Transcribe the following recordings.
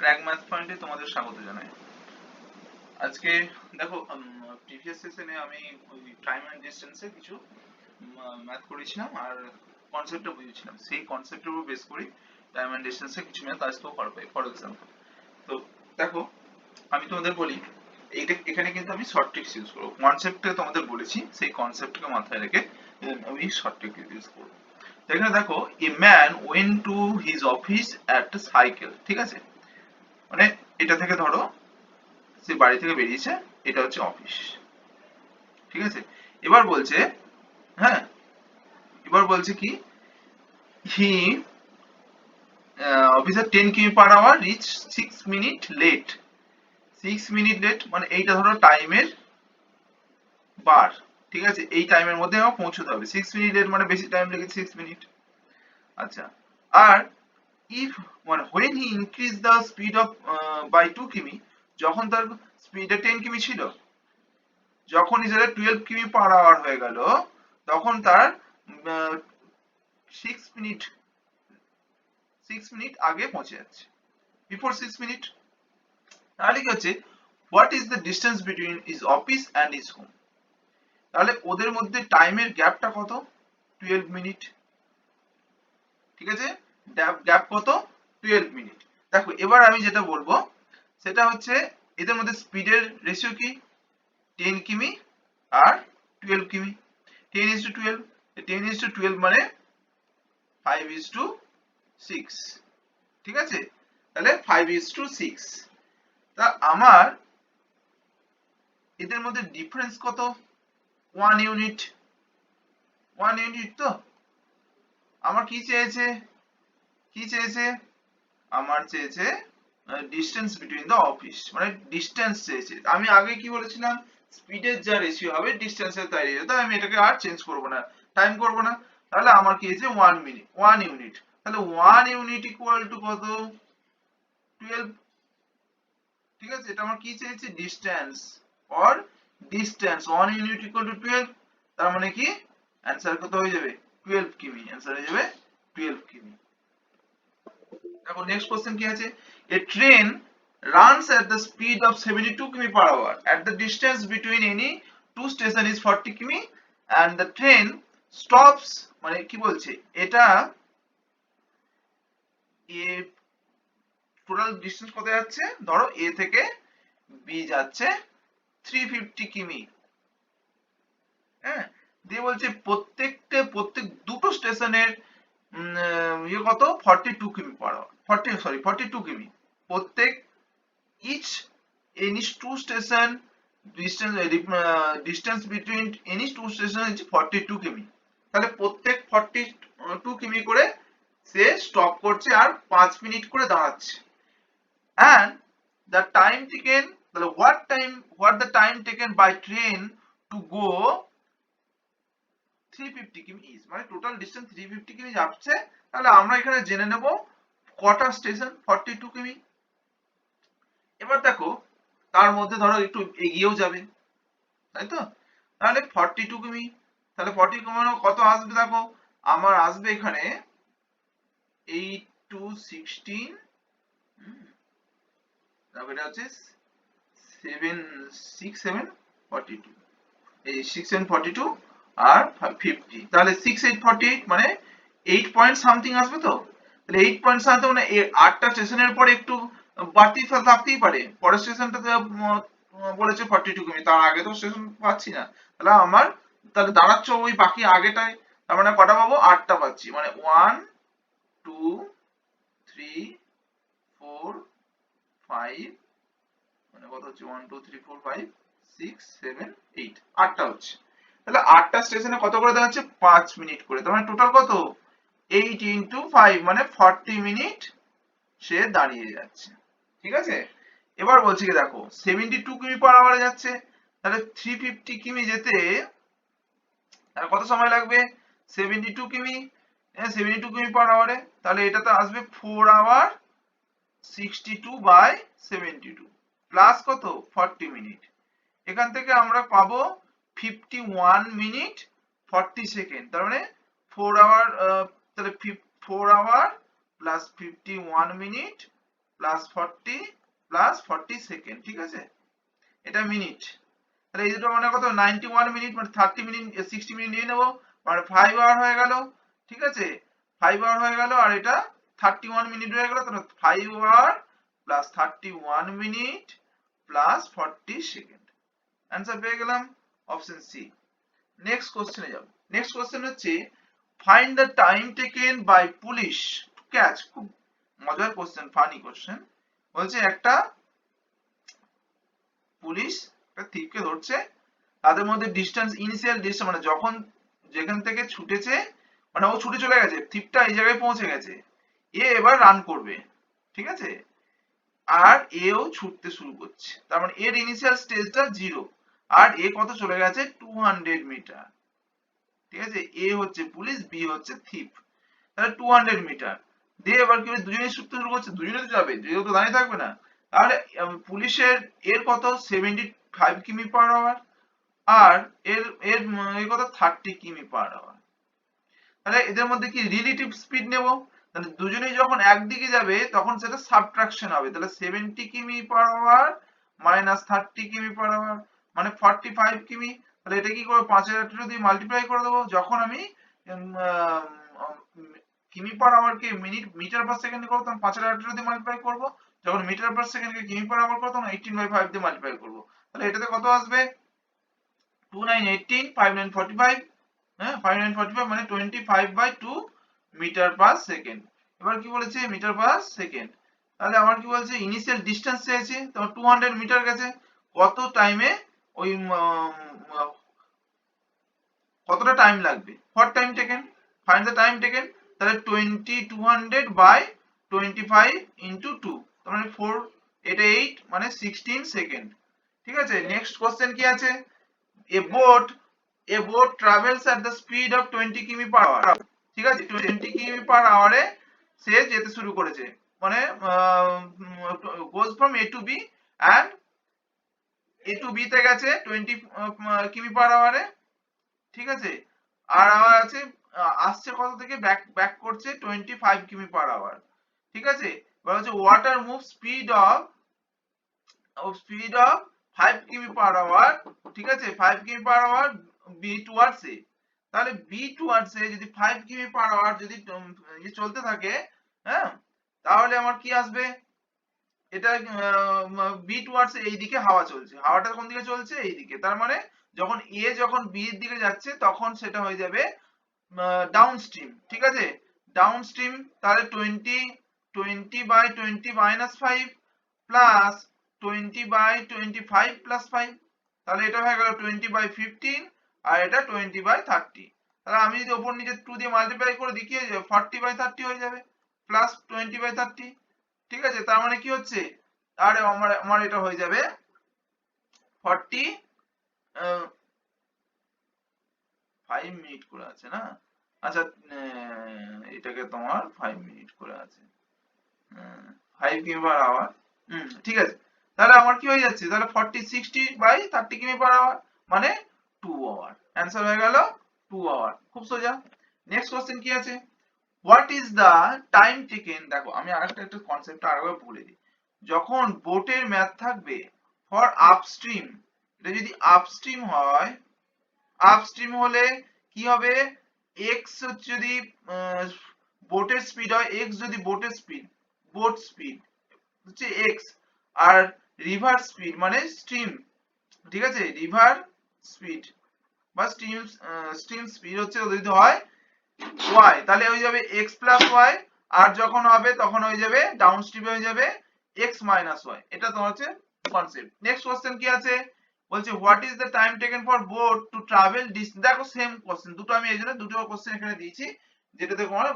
Crack math পয়েন্টে তোমাদের স্বাগত জানাই। আজকে দেখো প্রিভিয়াস সেশনে আমি ওই টাইম অ্যান্ড ডিস্টেন্সে কিছু ম্যাথ করেছিলাম আর কনসেপ্টটা বুঝেছিলাম। সেই কনসেপ্টের উপর বেস করি টাইম অ্যান্ড ডিস্টেন্সে কিছু ম্যাথ আসতেও পারবে ফর এক্সাম্পল তো দেখো, আমি তোমাদের বলি, এইটা, এখানে কিন্তু আমি শর্ট ট্রিক্স ইউজ করব। কনসেপ্টটা তোমাদের বলেছি, সেই কনসেপ্টকে মাথায় রেখে আমি শর্ট ট্রিক ইউজ করব। এখানে দেখো a man went to his office at cycle ঠিক আছে? মানে এটা থেকে ধরো, সে বাড়ি থেকে বেরিয়েছে, এটা হচ্ছে অফিস ঠিক আছে? এবার বলছে হ্যাঁ? এবার বলছে কি? He officer ten km per hour reach six minute late six minute late মানে এইটা ধরো টাইমের বার ঠিক আছে? এই টাইমের মধ্যে আমার পৌঁছতে হবে। সিক্স মিনিট লেট মানে বেশি টাইম লেগেছে সিক্স মিনিট আচ্ছা। আর ইফ মানে when he increase the speed of by two km, যখন তার স্পিডে টেন কিমি ছিল যখনই সেটা টুয়েলভ কিমি পার আওয়ার হয়ে গেল, তখন তার সিক্স মিনিট সিক্স মিনিট আগে পৌঁছে যাচ্ছে। বিফোর সিক্স মিনিট তাহলে কি হচ্ছে? What is the distance between his office and his home তাহলে ওদের মধ্যে টাইমের গ্যাপটা কত? টুয়েলভ মিনিট ঠিক আছে? গ্যাপ কত? টুয়েলভ মিনিট দেখো, এবার আমি যেটা বলব, সেটা হচ্ছে এদের মধ্যে স্পিডের রেশিও কি? Ten km R twelve km. Ten is to twelve ten is to twelve মানে ফাইভ ইজ টু সিক্স ঠিক আছে? তাহলে ফাইভ ইজ টু সিক্স তা আমার এদের মধ্যে ডিফারেন্স কত? ওয়ান ইউনিট ওয়ান ইউনিট তো? আমার কি চেয়েছে? কি চেয়েছে? আমার চেয়েছে ডিস্টেন্স বিটুইন দ্য অফিস মানে ডিস্টেন্স চেয়েছে। আমি আগে কি বলেছিলাম? স্পিডের যা রেশিও হবে ডিস্টেন্সের তাই রেশিও তাই আমি এটাকে আর চেঞ্জ করব না টাইম করব না। তাহলে আমার কি হয়েছে? ওয়ান মিনিট ওয়ান ইউনিট তাহলে ওয়ান ইউনিট ইকুয়াল টু কত? টুয়েলভ ঠিক আছে? এটা আমার কি চেয়েছে? Distance or distance one unit equal to twelve তার মানে কি? অ্যান্সার কত হয়ে যাবে? টুয়েলভ কিমি। অ্যান্সার হয়ে যাবে টুয়েলভ কিমি। এখন নেক্সট কোশ্চেন কি আছে? A train runs at the speed of 72 km per hour at the distance between any two station is 40 km and the train stops মানে কি বলছে? এটা এ টোটাল ডিসটেন্স কত যাচ্ছে? ধরো এ থেকে বি যাচ্ছে 350 কিমি হ্যাঁ? দিয়ে বলছে প্রত্যেকটা, প্রত্যেক দুটো স্টেশনের ইয়ে কত 42 কিমি পার আওয়ার 40 সরি 42 কিমি প্রত্যেক each any two station distance uh, distance between any two station is 42 কিমি তাহলে প্রত্যেক 42 কিমি করে সে স্টপ করছে আর 5 মিনিট করে দাঁড়াচ্ছে and the time taken তাহলে what time what the time taken by train to go 350 কিমি is মানে টোটাল ডিসটেন্স 350 কিমি যাচ্ছে তাহলে আমরা এখানে জেনে নেব কটা স্টেশন 42 কিমি। এবার দেখো, তার মধ্যে ধরো একটু এগিয়েও যাবে, তাই তো? তাহলে ফর্টি টু কিমি, তাহলে ফর্টি কমানো কত আসবে দেখো? আমার আসবে এখানে এইট টু সিক্সটিন এটা হচ্ছে seven six seven forty two এই সিক্স সেভেন ফর্টি টু আর ফিফটি তাহলে সিক্স এইট ফর্টি এইট মানে এইট পয়েন্ট সামথিং আসবে তো? তাহলে এইট পয়েন্ট সামথিং মানে আটটা স্টেশনের পর একটু বাড়তি থাকতেই পারে। পরের স্টেশনটাতে বলেছে ফর্টি টু কিমি। তার আগে তো স্টেশন পাচ্ছি না। তাহলে আমার, তাহলে দাঁড়াচ্ছ ওই বাকি আগেটায়। তার মানে কটা পাবো? আটটা পাচ্ছি। মানে one two three four five মানে কত হচ্ছে? One two three four five six seven eight আটটা হচ্ছে। তাহলে আটটা স্টেশনে কত করে দেখাচ্ছে পাঁচ মিনিট করে। তার মানে টোটাল কত? এইট ইন্টু ফাইভ মানে ফর্টি মিনিট সে দাঁড়িয়ে যাচ্ছে। ঠিক আছে? এবার বলছি কি দেখো সেভেন্টি টু কিমি পার আওয়ারে যাচ্ছে, তাহলে থ্রি ফিফটি কিমি যেতে তার কত সময় লাগবে? Seventy two km seventy two km per আওয়ারে তাহলে এটাতে আসবে four hour sixty two by seventy two plus কত? ফর্টি মিনিট এখান থেকে আমরা পাবো fifty one minute forty second তার মানে ফোর আওয়ার তাহলে four hour plus fifty one minute plus forty plus forty second ঠিক আছে? এটা মিনিট তাহলে এই দুটো মানে কত? নাইনটি ওয়ান মিনিট মানে থার্টি মিনিট সিক্সটি মিনিট নিয়ে নেব। মানে ফাইভ আওয়ার হয়ে গেল, ঠিক আছে? ফাইভ আওয়ার হয়ে গেল, আর এটা থার্টি ওয়ান মিনিট হয়ে গেল, তাহলে five hour plus thirty one minute plus forty second answer পেয়ে গেলাম অপশন সি নেক্সট কোশ্চেনে যাব। নেক্সট কোশ্চেন হচ্ছে find the time taken by police catch খুব মজার কোশ্চেন ফানি কোশ্চেন বলছে একটা পুলিশ একটা থিপকে ধরছে, তাদের মধ্যে ডিস্টেন্স ইনিশিয়াল ডিস্টেন্স মানে যখন যেখান থেকে ছুটেছে মানে ও ছুটে চলে গেছে থিপটা এই জায়গায় পৌঁছে গেছে, এ এবার রান করবে, ঠিক আছে? আর এও ছুটতে শুরু করছে, তার মানে এর ইনিশিয়াল স্টেজটা জিরো আর এ কত চলে গেছে? টু হান্ড্রেড মিটার ঠিক আছে? এ হচ্ছে পুলিশ বি হচ্ছে থিপ তাহলে টু হান্ড্রেড মিটার দিয়ে এবার কি হবে? দুজনেই শুরু করছে দুজনে তো যাবে যেহেতু তো দাঁড়িয়ে থাকবে না। তাহলে পুলিশের এর কত? Seventy five km per hour আর এর এর এর কত? থার্টি কিমি পার আওয়ার তাহলে এদের মধ্যে কি রিলেটিভ স্পিড নেব? তাহলে দুজনেই যখন একদিকে যাবে, তখন সেটা সাবট্রাকশন হবে। তাহলে সেভেন্টি কিমি পার hour minus thirty km per hour মানে ফর্টি ফাইভ কিমি। তাহলে এটা কি করব? পাঁচ হাজার দিয়ে মাল্টিপ্লাই করে দেবো? যখন আমি কিমি পার মিনিট মিটার পার করব, তখন পাঁচ হাজার মাল্টিপ্লাই করব। যখন মিটার পার কিমি পার আওয়ার করব, তখন এইটিন বাই ফাইভ দিয়ে মাল্টিপ্লাই করব। তাহলে এটাতে কত আসবে? Two nine eighteen five nine forty five হ্যাঁ ফাইভ নাইন ফর্টি ফাইভ মানে twenty five by two metre per second এবার কি বলেছে? মিটার পার সেকেন্ড তাহলে আমার কি বলছে? ইনিশিয়াল ডিস্টেন্স চেয়েছে, তো টু হান্ড্রেড মিটার গেছে। কত টাইমে ওই কতটা টাইম লাগবে? What time taken find the time taken তাহলে twenty two hundred by twenty five into two তার মানে ফোর এটা এইট মানে সিক্সটিন সেকেন্ড ঠিক আছে? নেক্সট কোশ্চেন কি আছে? A boat a boat travels at the speed of twenty km per hour ঠিক আছে? টোয়েন্টি কিমি পার আওয়ারে সে যেতে শুরু করেছে। মানে goes from A to B and A to B তে গেছে টোয়েন্টি কিমি পার আওয়ারে ঠিক আছে? আর আমার আছে আসছে কত থেকে? ব্যাক ব্যাক করছে twenty five km per hour ঠিক আছে? এবার হচ্ছে water move speed of speed of five km per hour ঠিক আছে? Five km per hour B towards A তাহলে বি টুয়ার্ডস এ যদি ফাইভ কিমি পার আওয়ার যদি ইয়ে চলতে থাকে হ্যাঁ? তাহলে আমার কি আসবে? এটা বি টুয়ার্ডস এইদিকে হাওয়া চলছে। হাওয়াটা কোন দিকে চলছে? এইদিকে। তার মানে যখন এ যখন বি এর দিকে যাচ্ছে, তখন সেটা হয়ে যাবে ডাউন স্ট্রিম ঠিক আছে? ডাউন স্ট্রিম তাহলে twenty twenty by twenty minus five plus twenty by twenty five plus five তাহলে এটা হয়ে গেল টোয়েন্টি বাই ফিফটিন আর এটা টোয়েন্টি বাই থার্টি তাহলে আমি যদি ওপর নিচে টু দিয়ে মাল্টিপ্লাই করে দিই, কি হয়ে বাই থার্টি হয়ে যাবে প্লাস টোয়েন্টি বাই থার্টি ঠিক আছে? তার মানে কি হচ্ছে? আর আমার আমার এটা হয়ে যাবে ফর্টি ফাইভ মিনিট করে আছে না? আচ্ছা এটাকে তোমার ফাইভ মিনিট করে আছে। ফাইভ কিমি পার আওয়ার হুম, ঠিক আছে। তাহলে আমার কি হয়ে যাচ্ছে? তাহলে forty sixty by thirty km per hour মানে টু আওয়ার অ্যান্সার হয়ে গেল টু আওয়ার খুব সোজা। নেক্সট কোশ্চেন কি আছে? What is the time taken দেখো, আমি আরেকটা একটা কনসেপ্ট আরেকবার বলে দিই। যখন বোটের ম্যাথ থাকবে ফর আপস্ট্রিম এটা যদি আপস্ট্রিম হয় আপস্ট্রিম হলে কি হবে? এক্স যদি বোটের স্পিড হয় এক্স যদি বোটের স্পিড বোট স্পিড হচ্ছে এক্স আর রিভার স্পিড মানে স্ট্রিম ঠিক আছে? রিভার স্পিড বা স্ট্রিম স্ট্রিম স্পিড হচ্ছে যদি হয় ওয়াই তাহলে হয়ে যাবে প্লাস ওয়াই আর যখন হবে তখন হয়ে যাবে ডাউন স্ট্রিম হয়ে যাবে মাইনাস ওয়াই এটা তোমার হচ্ছে কনসেপ্ট নেক্সট কোশ্চেন কি আছে? বলছে what is the time taken for boat to travel দেখো সেম কোশ্চেন দুটো আমি এই জন্য দুটো কোশ্চেন এখানে দিয়েছি, যেটাতে তোমার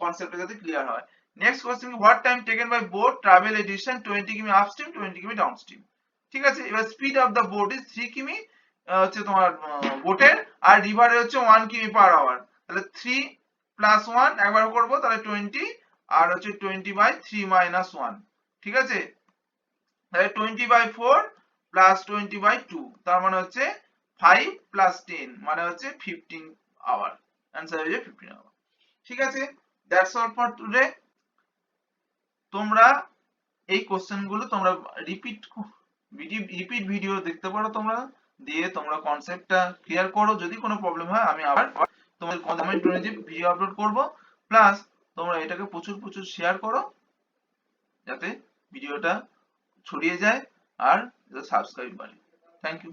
কনসেপ্টটা যাতে ক্লিয়ার হয়। Next question what time taken by boat travel a distance 20 km upstream 20 km downstream ঠিক আছে? এবার speed of the boat is 3 km হচ্ছে তোমার বোটের আর রিভারে হচ্ছে 1 কিমি পার আওয়ার তাহলে 3 প্লাস 1 একবার করব, তাহলে 20 আর হচ্ছে 20 বাই 3 মাইনাস 1 ঠিক আছে? তাহলে 20 বাই 4 প্লাস 20 বাই 2 তার মানে হচ্ছে 5 প্লাস 10 মানে হচ্ছে 15 আওয়ার অ্যান্সার হয়ে যাবে 15 আওয়ার ঠিক আছে? দ্যাটস অল ফর টুডে তোমরা এই কোশ্চেনগুলো তোমরা রিপিট রিপিট ভিডিও দেখতে পারো তোমরা, দিয়ে তোমরা কনসেপ্টটা ক্লিয়ার করো, যদি কোনো প্রবলেম হয় আমি আবার তোমাদের কমেন্ট অনুযায়ী ভিডিও আপলোড করব প্লাস তোমরা এটাকে প্রচুর প্রচুর শেয়ার করো, যাতে ভিডিওটা ছড়িয়ে যায় আর সাবস্ক্রাইব বাড়ে। Thank you